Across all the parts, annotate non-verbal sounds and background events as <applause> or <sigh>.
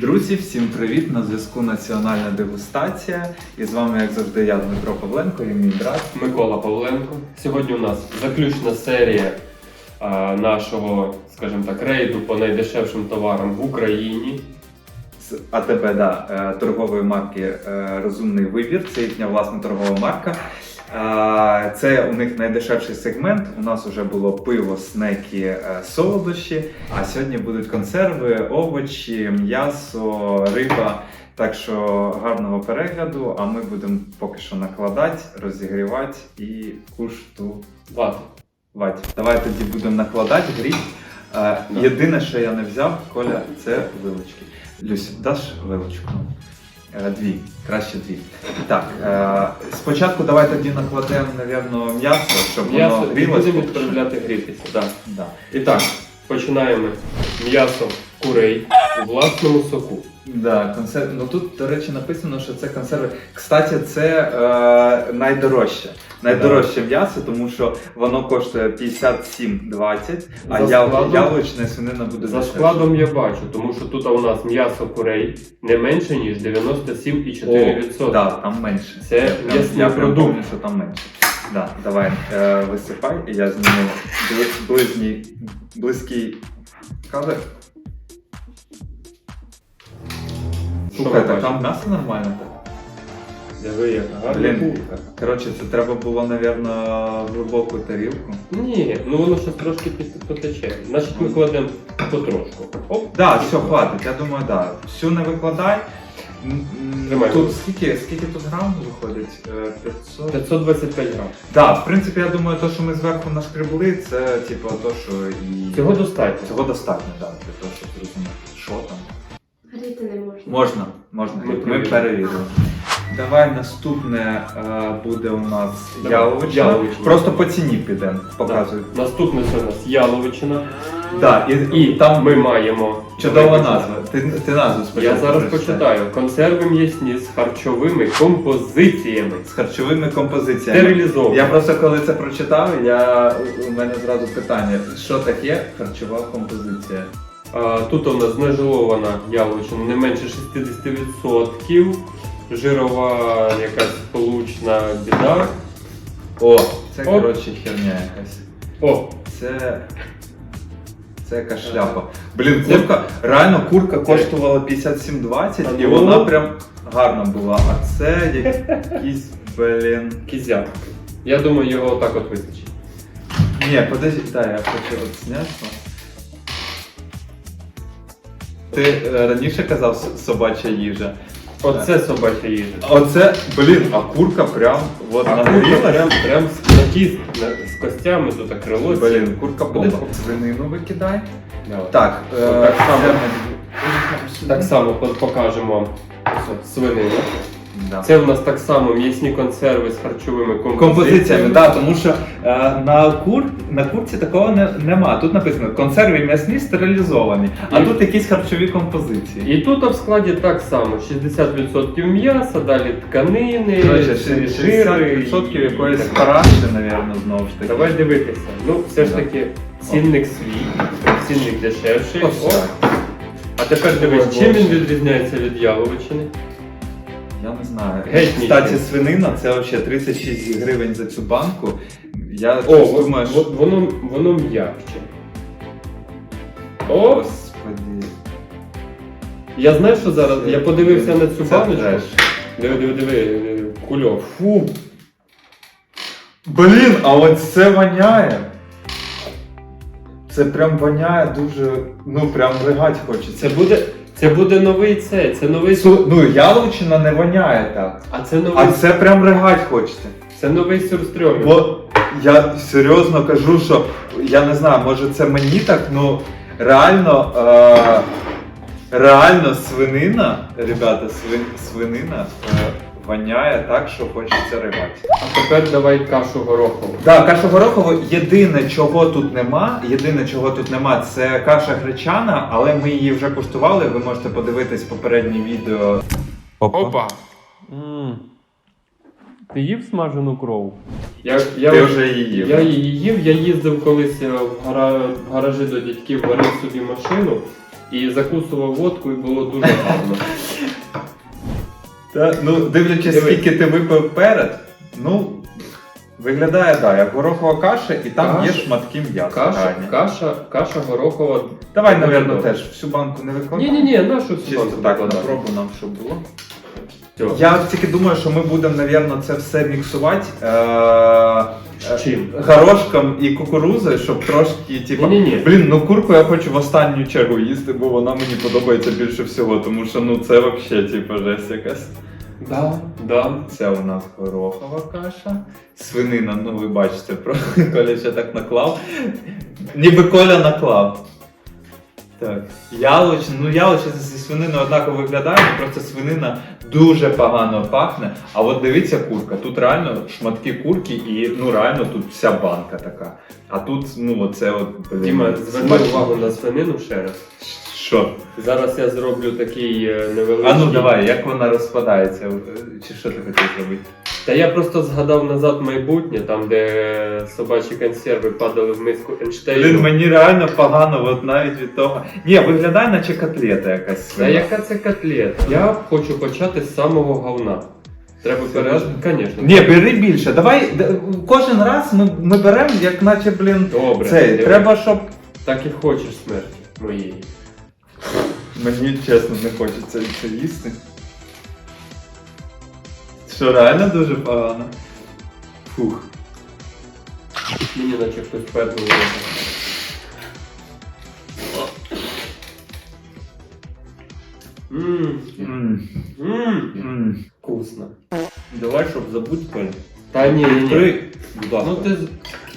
Друзі, всім привіт! На зв'язку Національна дегустація. І з вами, як завжди, я Дмитро Павленко і мій брат. Микола Павленко. Сьогодні у нас заключна серія а, нашого, скажімо так, рейду по найдешевшим товарам в Україні. з АТБ, да, е, торгової марки е, Розумний вибір. Це їхня власна торгова марка. Це у них найдешевший сегмент. У нас вже було пиво, снеки, е, солодощі. А сьогодні будуть консерви, овочі, м'ясо, риба. Так що гарного перегляду, а ми будемо поки що накладати, розігрівати і куштувати. Вати. Вать, давай тоді будемо накладати гріть. Е, єдине, що я не взяв, Коля, це вилочки. Люсь, даш вилочку? Е, дві, краще дві. Так, е, спочатку давай тоді накладемо, мабуть, м'ясо, щоб М'ясо воно і грілося. будемо відправляти грітися. Да. Да. І так, починаємо м'ясо курей у власному соку. Да, консерв... Ну тут, до речі, написано, що це консерви. Кстати, це е, найдорожче. Найдорожче м'ясо, тому що воно коштує 57,20, а За яв... складом- яловичне свинина буде За дешевше. складом я бачу, тому що тут у нас м'ясо курей не менше, ніж 97,4%. О, да, там менше. Це я прям, м'ясний я прям продукт. пам'ятаю, що там менше. Да, давай, е, висипай, і я зніму бли- ближній, близький кадр. Що Слухай, ви так бачите? там м'ясо нормально так. Диви, яка гарна Блін, коротше, це треба було, напевно, глибоку тарілку. Ні, ну воно ще трошки потече. Значить, ми кладемо потрошку. Оп. Да, все, хватить, я думаю, да. Всю не викладай. М, м, Тримай. Тут скільки, скільки тут грам виходить? Е, 500? 525 грам. Да, в принципі, я думаю, то, що ми зверху нашкребли, це типу то, що і. Цього достатньо. Цього достатньо, так, для того, щоб зрозуміти, що там. Гріти не можна. Можна, можна. Ми Ми, перевіримо. перевірили. Давай наступне е, буде у нас Давай, яловичина. яловичина. Просто по ціні підемо, показуй. Наступне це у нас яловичина. Да, і, І там ми маємо чудова назва. Ти, ти назву спочатку. Я зараз прочитай. почитаю. Консерви м'ясні з харчовими композиціями. З харчовими композиціями. Стерилізовані. Я просто коли це прочитав, я, у мене зразу питання, що таке харчова композиція? А, тут у нас знежилована яловичина не менше 60%. Жирова якась получна біда. О, це Оп. коротше херня якась. О, Це. Це яка шляпа. Блін, курка, реально курка коштувала 57,20 і Ну. вона прям гарна була. А це якийсь, блін. кізяк. Я думаю, його отак от вистачить. Ні, подожди, дай, я хочу от зняти. Ти е, раніше казав с- собача їжа. Оце собача їжа. Оце, блін, а курка прям от А курка нагрілась. прям, прям з, з костями тут так крило. Блін, курка Буде бомба. Свинину викидай. Давай. Так, е, Так само. це- Так само по- покажемо ось свинину. Да. Це в нас так само м'ясні консерви з харчовими композиціями. Композиціями, да, тому що е, на, кур, на курці такого не, нема. Тут написано консерви м'ясні стерилізовані, а І- тут якісь харчові композиції. І тут в складі так само: 60% м'яса, далі тканини, Коротше, жири. 60% і- якоїсь і параші, мабуть, знову ж таки. Давай дивитися. Ну, все ж Да. таки, цінник свій, цінник дешевший. Ось О, так. А тепер Ой, дивись, чим Боже. він відрізняється від яловичини? Я не знаю. Геть Кстати, свинина це взагалі 36 гривень за цю банку. Я О, во- думаю, що... воно, воно м'якче. О, Господи. я знаю, що зараз. Це- Я подивився на цю це баночку. Диви, диви, диви, кульок. Фу. Блін, а от це воняє. Це прям воняє дуже. Ну прям ригать хочеться. Це буде, це буде новий це, це новий Су- Ну, яловичина не воняє так. А це новий, А це прям ригать хочеться. це новий сюрстрьомінг. Бо я серйозно кажу, що я не знаю, може це мені так, ну реально. Е- реально свинина, ребята, свин, свинина е- воняє так, що хочеться ригати. А тепер давай кашу горохову. Так, каша горохова, єдине, чого тут нема, єдине, чого тут нема, це каша гречана, але ми її вже куштували. Ви можете подивитись попереднє відео. Опа. Ти їв смажену кров? Я, я, Ти вже її їв. я її їв, я їздив колись е, в, гара, в гаражі до дядьків, варив собі машину. і закусував водку, і було дуже гарно. <laughs> Та, ну, дивлячись, Диви. скільки ти випив перед, ну, виглядає, да, як горохова каша, і там Каша. є шматки м'яса. Каша, реальні. каша, каша горохова. Давай, мабуть, напевно, теж всю банку не викладай. Ні, ні, ні, нашу Чисто так, на пробу нам, щоб було. Все. Я тільки думаю, що ми будемо, напевно, це все міксувати. Е- е, Чим? Горошком і кукурузою, щоб трошки, типу. Ні-ні-ні. Блін, ну курку я хочу в останню чергу їсти, бо вона мені подобається більше всього, тому що ну це взагалі, типу, жесть якась. Да, да. Це у нас горохова каша. Свинина, ну ви бачите, <laughs> про Коля ще так наклав. Ніби Коля наклав. Так. Яловичина, ну яловичина зі свининою однаково виглядає, просто свинина дуже погано пахне. А от дивіться курка, тут реально шматки курки і ну реально тут вся банка така. А тут, ну оце от. блін, Діма, зверни смачно. увагу на свинину ще раз. Що? Зараз я зроблю такий е, невеличкий. А ну давай, як вона розпадається? Чи що ти хотів зробити? Та я просто згадав назад майбутнє, там, де собачі консерви падали в миску Ейнштейну. Блін, мені реально погано, от навіть від того. Ні, виглядає, наче котлета якась Та свина. яка це котлета? Я хочу почати з самого говна. Треба Серйозно? Звісно. Ні, бери більше. Давай д- кожен раз ми, ми беремо, як наче, блін, Добре. цей. диви. Треба, щоб. Так і хочеш смерті моєї. Мені чесно не хочеться це їсти. Що реально дуже погано. Фух. Мені наче хтось. Ммм, м. вкусно. Давай, щоб забути Коль. Та ні, ні, ні. Відкрий, будь ласка. Ну ти з-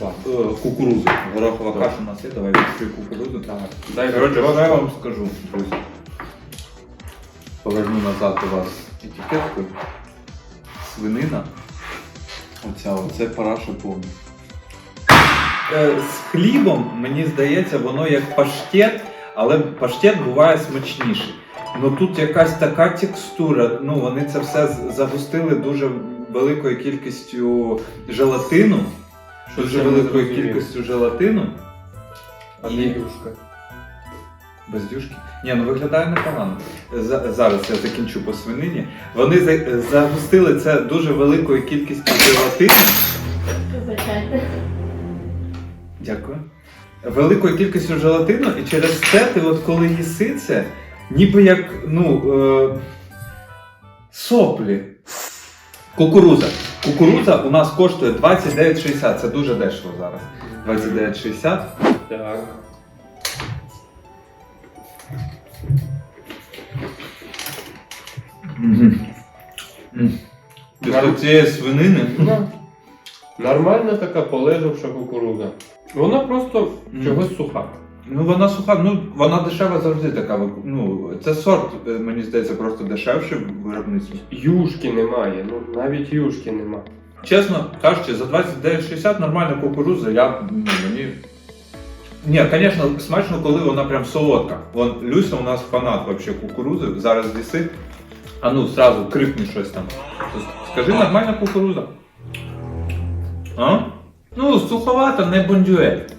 Е, кукурузу. Горохова Так. каша у нас є, давай відкрий кукурузу. Так, дай Коротше, що я вам скажу, друзі. Поверну назад у вас етикетку. Свинина. Оця, оце параша повна. Е, з хлібом, мені здається, воно як паштет, але паштет буває смачніший. Ну тут якась така текстура, ну вони це все загустили дуже великою кількістю желатину. Що Дуже великою кількістю желатину. А І- де? Без дюшки? Ні, ну виглядає непогано. За- зараз я закінчу по свинині. Вони за- загустили це дуже великою кількістю желатину. Вибачайте. Дякую. Великою кількістю желатину, і через це ти, от коли їси це, ніби як ну, е, соплі. Кукуруза. Кукуруза у нас коштує 29,60. Це дуже дешево зараз. 29,60. Так. Після цієї свинини. Нормальна така полежавша кукурудза. Вона просто чогось суха. Ну вона суха, ну вона дешева завжди така. Ну, це сорт, е, мені здається, просто дешевший в виробництві. Юшки немає, ну навіть юшки нема. Чесно кажучи, за 29,60 нормальна кукурудза, я ну, мені. Ні, звісно, смачно, коли вона прям солодка. Вон Люся у нас фанат вообще кукурудзи, зараз з'їси. А ну, сразу крикни щось там. Скажи, нормальна кукуруза. А? Ну, суховата, не бондюель.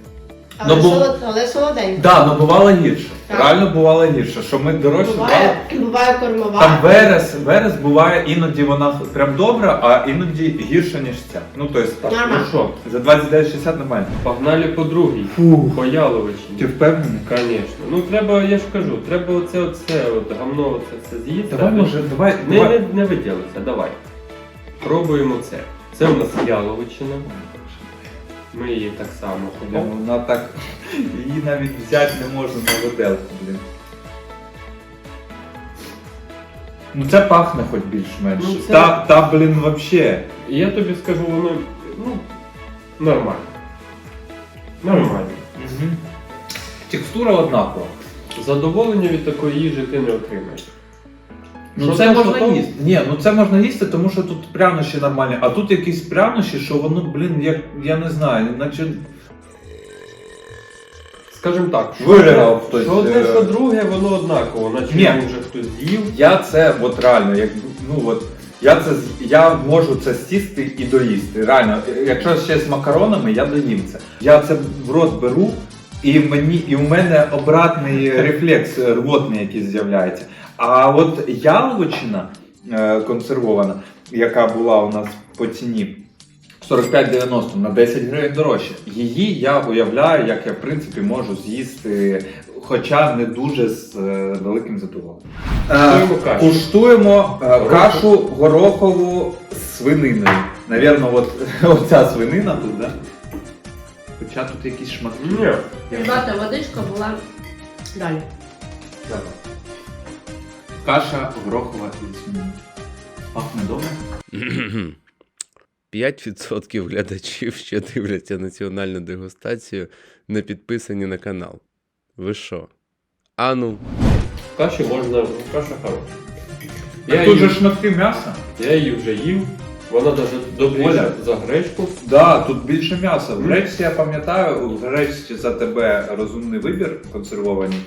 Але, Ну, солод... але солоденько. Да, ну бувало гірше. Так. Реально бувало гірше, що ми дорожче брали. Буває, буває кормова. Там верес, верес буває іноді вона прям добра, а іноді гірша, ніж ця. Ну тобто, Так, Нормально. ну що, за 29,60 нормально. погнали по другій. Фу. По Яловичині. Ти впевнений? Звісно. Ну треба, я ж кажу, треба оце оце, от гамно оце все з'їсти. Давай, може, давай. Не, давай. не, не виділися, давай. Пробуємо це. Це у нас яловичина. Ми її так само Бо ходимо. Вона так. Її навіть взяти не можна на виделку, блін. Ну це пахне хоч більш-менш. Ну, це- Та, та, блін, вообще. І я тобі скажу, воно ну, нормально. Нормально. Угу. Текстура однакова. Задоволення від такої їжі ти не отримаєш. Ну це можна там? їсти. Ні, ну це можна їсти, тому що тут прянощі нормальні, а тут якісь прянощі, що воно, блін, як я не знаю, наче. Скажімо так, що, Виграв одне- хтось, що одне, е, що друге, воно однаково, наче Ні. його вже хтось з'їв. Я це от реально, як ну от. Я це з- я можу це сісти і доїсти. Реально, якщо ще з макаронами, я доїм це. Я це в рот беру, І мені, і у мене обратний рефлекс рвотний якийсь з'являється. А от яловичина е, консервована, яка була у нас по ціні 45,90 на 10 гривень дорожче. Її я уявляю, як я в принципі можу з'їсти, хоча не дуже з е, великим задоволенням. Е, Куштуємо кашу. Е, кашу горохову з свининою. Навірно, от <laughs> оця свинина тут, да? Хоча тут якісь шматки. Ні. Ребята, водичка була далі. Каша горохова свининою. Пахне добре. 5% глядачів, що дивляться національну дегустацію, не підписані на канал. Ви що? Ану, Каші можна, каша хороша. Я тут же шматки м'яса. я її вже їв, вона навіть добріша за гречку. Да, тут більше м'яса. В гречці я пам'ятаю, в гречці за тебе розумний вибір консервований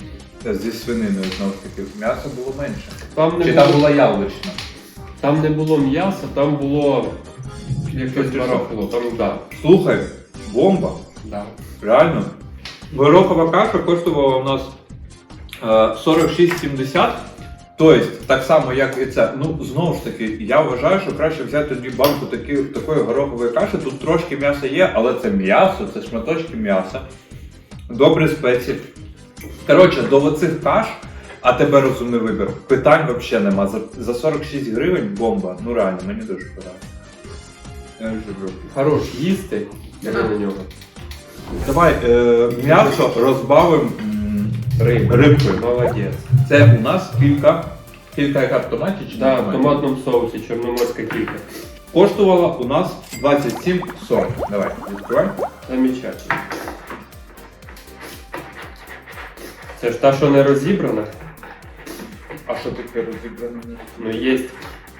е, зі свининою знову ж таки. М'яса було менше. Там не, Чи було, там була яблучна? там не було м'яса, там було якесь барахло. Там, да. Слухай, бомба. Да. Реально. Горохова каша коштувала у нас е, 46,70. Тобто, так само, як і це. Ну, знову ж таки, я вважаю, що краще взяти тоді банку такі, такої горохової каші. Тут трошки м'яса є, але це м'ясо, це шматочки м'яса. Добрі спеції. Коротше, до оцих каш, а тебе розумний вибір. Питань взагалі нема. За, за 46 гривень бомба. Ну реально, мені дуже подобається. Я люблю. Хорош їсти, я на нього. Давай е, м'ясо розбавимо м, Риба. рибкою. Молодець. Це у нас кілька, кілька яка в томаті чи Да, в томатному соусі чорноморська кілька. Коштувала у нас 27,40. Давай, відкривай. Замечательно. Це ж та, що не розібрана. А що таке розібране? Ну, є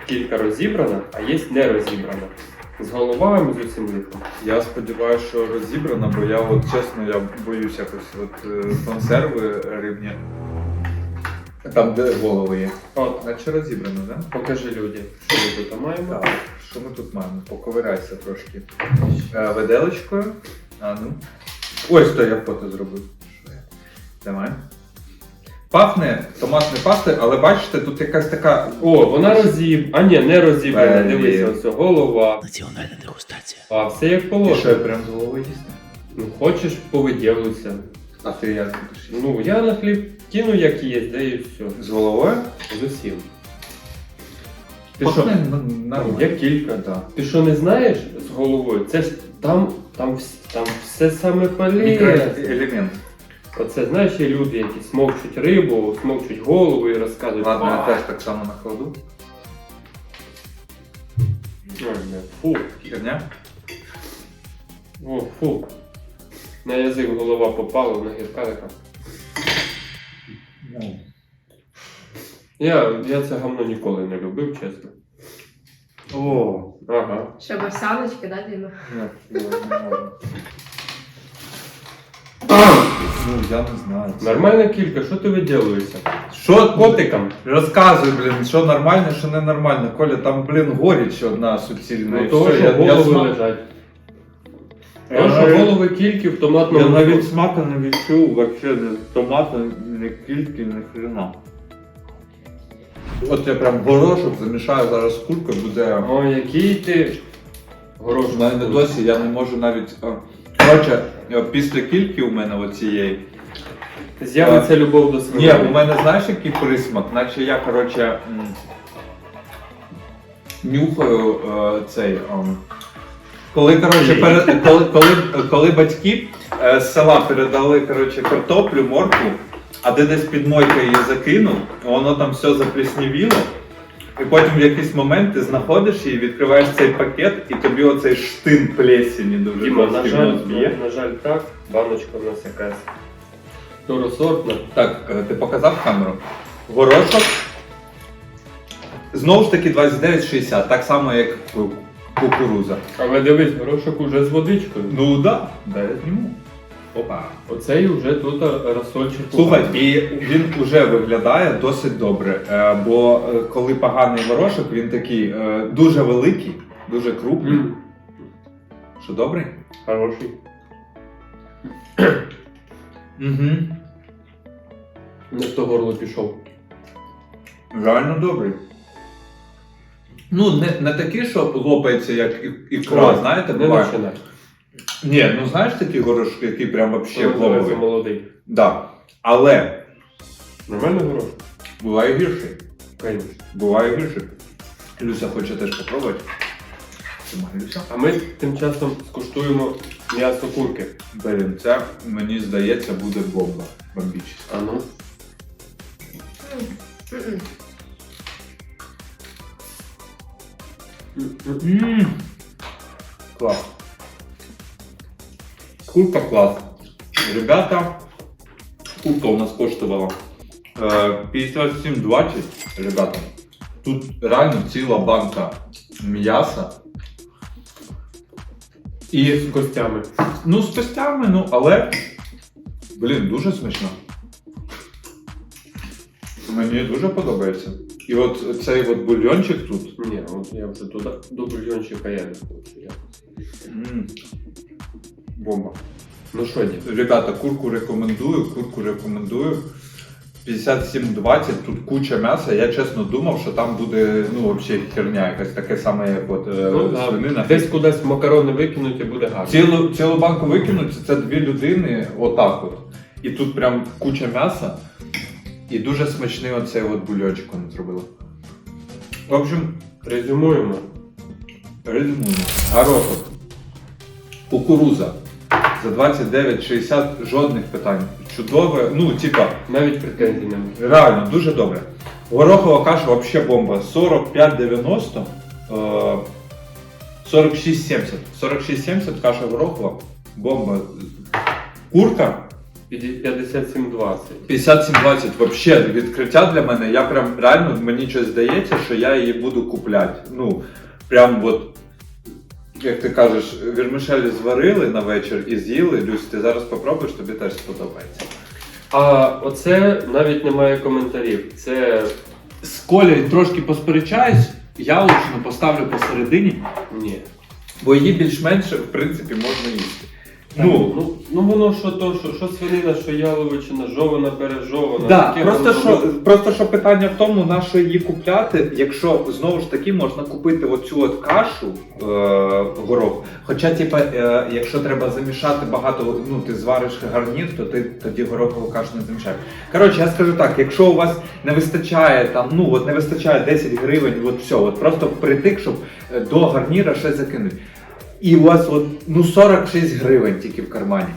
кілька розібрана, а є не розібрана. З головами з усім лихом. Я сподіваюся, що розібрана, бо я от чесно я боюсь якось от е, консерви рибні. Там, де голови є. От, Наче розібрано, так? Да? покажи людям, що ми тут маємо. Так, що ми тут маємо? Поковирайся трошки. Е, Виделочкою. А ну. Ось то я фото зробив. Давай. Пахне томатною пастою, але бачите, тут якась така. О, вона розіб... А ні, не розібрана. Блін. Дивися, ось голова. національна дегустація. А все як Ти що, положено. я прям з головою їсти? Ну, хочеш, повиділуйся. А ти як будеш їсти? Ну, я на хліб кину, як є, де і все. З головою? З усім. Ти Пахне що? н- Ну, нормально. Є кілька. Да. Ти що не знаєш з головою? Це ж там, там, вс- там все саме полезне. Мікроелемент. Оце знаєш, є люди, які смокчуть рибу, смокчуть голову і розказують. Ладно, я теж так само накладу. ой, Фу, Херня. о, фу. На язик голова попала, на гірка така. Ну, Я, я це говно ніколи не любив, чесно. О, Ага. Щоб овсяночки, да, Діма? ні, ні, не можу. Ну, я не знаю. Це- Нормальна кілька, що ти виділуєшся? Що Котиком? Розказуй, блін, що нормально, що ненормально. Коля, там, блін, горіч одна суцільна. Ну і того, все, що я, я, голови смак... лежать. Тому що голови кільки в я томатному навіть смаку не відчув, вообще не томату, не кільки, не хрена. От я прям горошок замішаю зараз з куркою, буде. О, який ти У горошок. мене досі я не можу навіть. а, Коротше, е, після кільки у мене оцієї. З'явиться любов до Ні, у мене знаєш який присмак, наче я, коротше, м, нюхаю е, цей. ем, коли, коротше, перед, коли, коли, коли батьки е, з села передали коротше, картоплю, моркву, а ти десь під мойкою її закинув, воно там все запліснівіло. І потім в якийсь момент ти знаходиш її, відкриваєш цей пакет, і тобі оцей штин плесені дуже Діма, на жорсткий в жаль, нос б'є. на жаль, так. Баночка в нас якась второсортна. Так, е, ти показав камеру. Горошок. Знову ж таки 29,60, так само як ку- кукуруза. Але дивись, горошок уже з водичкою. Ну да, да, я зніму. Опа. Оцей вже тут розсольчик. Слухай, і він вже виглядає досить добре. е, Бо е, коли поганий горошок, він такий е, дуже великий, дуже крупний. М, Що добрий? Хороший. Угу. Не в то горло пішов. Реально добрий. Ну, не, не такий, що лопається, як і- ікра, Ой, знаєте, Не буває. починай. Ні, ну знаєш такі горошки, які прям вообще Ще клопові. молодий. Да. Але Нормальний горох? буває гірший. Конечно. Буває гірший. Люся хоче теж попробувати. Люся. А ми тим часом скуштуємо м'ясо курки. Блін, це мені здається буде бомба. Бомбічна. А ну. М-м. Клас. Курка клас. Ребята, курка у нас коштувала е, 57,20, ребята. Тут реально ціла банка м'яса. І З костями. ну, з костями, ну, але. Блін, дуже смачно. Мені дуже подобається. І от цей от бульйончик тут. Ні, от я вже туди до бульйончика я не хочу. Бомба. Ну що. Ребята, курку рекомендую, курку рекомендую. 57,20, тут куча м'яса. Я чесно думав, що там буде ну, взагалі херня, якась таке саме, як от е, Ну, свинина. десь кудись макарони викинуть і буде гарно. Цілу, цілу банку викинуть, це дві людини, отак от. І тут прям куча м'яса. І дуже смачний оцей от бульончик вони зробили. В общем, Резюмуємо. резюмуємо. Горохок. Кукуруза. За 29,60 жодних питань. Чудове, ну, типа, Навіть претензій немає. Реально, дуже добре. Горохова каша вообще бомба. 45,90. е, 46,70. 46,70 каша горохова. Бомба. Курка 57-20. 57,20 вообще відкриття для мене. Я прям реально мені щось здається, що я її буду купляти. Ну, прям от. Як ти кажеш, вірмишелі зварили на вечір і з'їли. Люсь, ти зараз попробуєш, тобі теж сподобається. А оце навіть немає коментарів. Це З Колею трошки посперечаюсь, яловичину поставлю посередині, ні. бо її більш-менше, в принципі можна їсти. Ну, Ну, ну, ну воно що то, що, що свинина, що яловичина, жована, пережована. да, таке просто, воно- що, просто що питання в тому, на що її купляти, якщо знову ж таки можна купити оцю от кашу е, горох. Хоча, типа, е, якщо треба замішати багато, ну ти звариш гарнір, то ти тоді горохову кашу не замішаєш. Коротше, я скажу так, якщо у вас не вистачає там, ну от не вистачає 10 гривень, от все, от просто притик, щоб е, до гарніра щось закинути. І у вас от, ну 46 гривень тільки в кармані.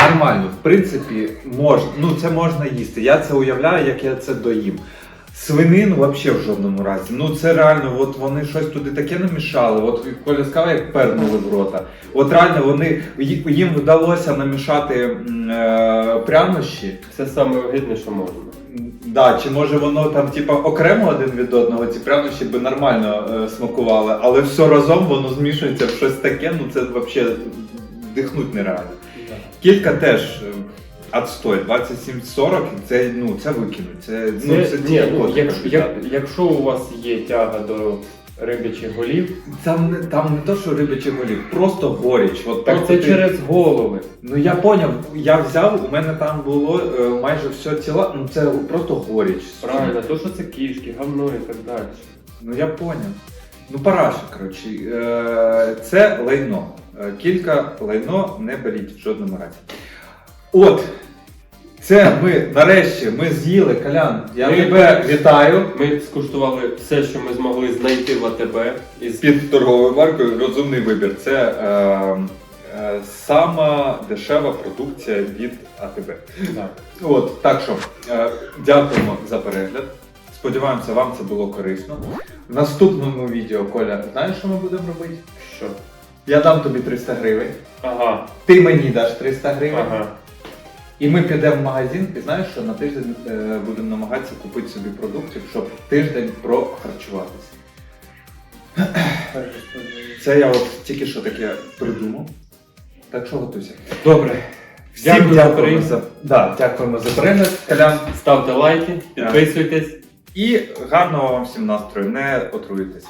Нормально, в принципі, можна. Ну це можна їсти. Я це уявляю, як я це доїм. Свинину взагалі в жодному разі. Ну це реально, от вони щось туди таке намішали. От Коля сказав, як пернули в рота. От реально вони їм вдалося намішати е, прянощі. Це саме огидне, що можна. Да, чи може воно там типа окремо один від одного, ці прянощі би нормально е, смакували, але все разом воно змішується в щось таке, ну це взагалі дихнуть нереально. Кілька теж е, отстой, 27-40, це, ну, це викинуть. Це, Це, ну, це ні, ну, от якщо, як, якщо у вас є тяга до рибячих голів, Там, не, там не то, що рибячі голів, просто горіч. От так це ти- через голови. Ну я поняв, я взяв, у мене там було е, майже все тіла, ну це просто горіч. Правильно, то що це кішки, говно і так далі. Ну я поняв. Ну, параша, коротше. Е, це лайно. Е, Кілька лайно не беріть в жодному разі. От. Це ми нарешті ми з'їли, Колян. Я Ми- тебе вітаю. Ми скуштували все, що ми змогли знайти в АТБ із Під торговою маркою розумний вибір. Це е, е, сама дешева продукція від АТБ. От, так що, е, дякуємо за перегляд. Сподіваємося, вам це було корисно. В наступному відео, Коля, знаєш, що ми будемо робити? Що? Я дам тобі 300 гривень, Ага, ти мені даш 300 гривень, ага. І ми підемо в магазин, і знаєш, що на тиждень е, будемо намагатися купити собі продуктів, щоб тиждень прохарчуватися. Це я от тільки що таке придумав. Так що готуйся. Добре. Всім Дякую дякуємо за, да, дякуємо за перегляд, Колян. Ставте лайки, підписуйтесь. І гарного вам всім настрою, не отруйтесь.